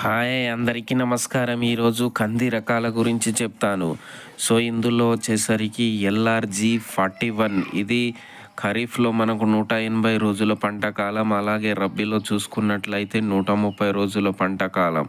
Hi అందరికీ నమస్కారం. ఈరోజు కంది రకాల గురించి చెప్తాను. సో ఇందులో వచ్చేసరికి ఎల్ఆర్జీ ఫార్టీ వన్. ఇది ఖరీఫ్లో మనకు నూట ఎనభై రోజుల పంట కాలం. అలాగే రబ్బీలో చూసుకున్నట్లయితే నూట ముప్పై రోజుల పంట కాలం.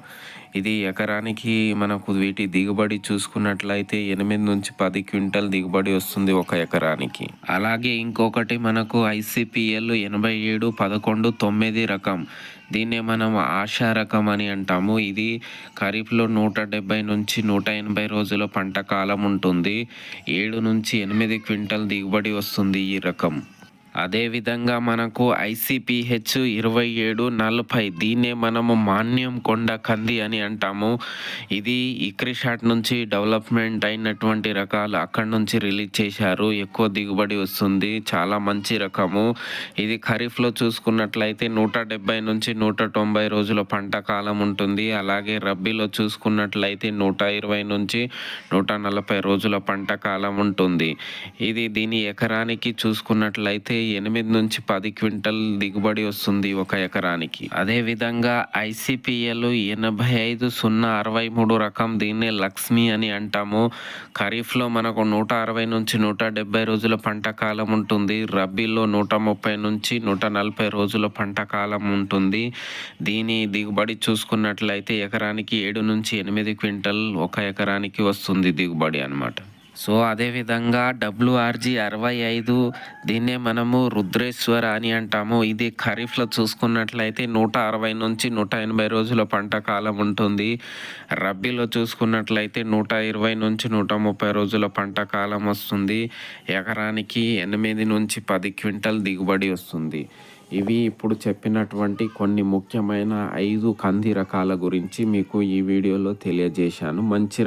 ఇది ఎకరానికి మనకు వీటి దిగుబడి చూసుకున్నట్లయితే ఎనిమిది నుంచి పది క్వింటల్ దిగుబడి వస్తుంది ఒక ఎకరానికి. అలాగే ఇంకొకటి మనకు ఐసిపిఎల్ ఎనభై ఏడు పదకొండు తొమ్మిది రకం. దీన్నే మనం ఆశా రకం అని అంటాము. ఇది ఖరీఫ్లో నూట డెబ్బై నుంచి నూట ఎనభై రోజుల పంట కాలం ఉంటుంది. ఏడు నుంచి ఎనిమిది క్వింటల్ దిగుబడి వస్తుంది ఈ రకం. అదేవిధంగా మనకు ఐసిపిహెచ్ ఇరవై ఏడు నలభై దీన్నే మనము మాన్యం కొండ కంది అని అంటాము. ఇది ఇక్రిషాట్ నుంచి డెవలప్మెంట్ అయినటువంటి రకాలు అక్కడి నుంచి రిలీజ్ చేశారు. ఎక్కువ దిగుబడి వస్తుంది. చాలా మంచి రకము. ఇది ఖరీఫ్లో చూసుకున్నట్లయితే నూట డెబ్బై నుంచి నూట తొంభై రోజుల పంట కాలం ఉంటుంది. అలాగే రబ్బీలో చూసుకున్నట్లయితే నూట ఇరవై నుంచి నూట నలభై రోజుల పంట కాలం ఉంటుంది. ఇది దీని ఎకరానికి చూసుకున్నట్లయితే ఎనిమిది నుంచి పది క్వింటల్ దిగుబడి వస్తుంది ఒక ఎకరానికి. అదే విధంగా ఐసిపిఎల్ ఎనభై ఐదు సున్నా అరవై మూడు రకం దీన్నే లక్ష్మి అని అంటాము. ఖరీఫ్లో మనకు నూట అరవై నుంచి నూట డెబ్బై రోజుల పంట కాలం ఉంటుంది. రబీలో నూట ముప్పై నుంచి నూట నలభై రోజుల పంట కాలం ఉంటుంది. దీని దిగుబడి చూసుకున్నట్లయితే ఎకరానికి ఏడు నుంచి ఎనిమిది క్వింటల్ ఒక ఎకరానికి వస్తుంది దిగుబడి అన్నమాట. సో అదేవిధంగా డబ్ల్యూఆర్జీ అరవై ఐదు దీన్నే మనము రుద్రేశ్వర అని అంటాము. ఇది ఖరీఫ్లో చూసుకున్నట్లయితే నూట అరవై నుంచి నూట ఎనభై రోజుల పంట కాలం ఉంటుంది. రబ్బీలో చూసుకున్నట్లయితే నూట ఇరవై నుంచి నూట ముప్పై రోజుల పంట కాలం వస్తుంది. ఎకరానికి ఎనిమిది నుంచి పది క్వింటల్ దిగుబడి వస్తుంది. ఇవి ఇప్పుడు చెప్పినటువంటి కొన్ని ముఖ్యమైన ఐదు కంది రకాల గురించి మీకు ఈ వీడియోలో తెలియజేశాను. మంచి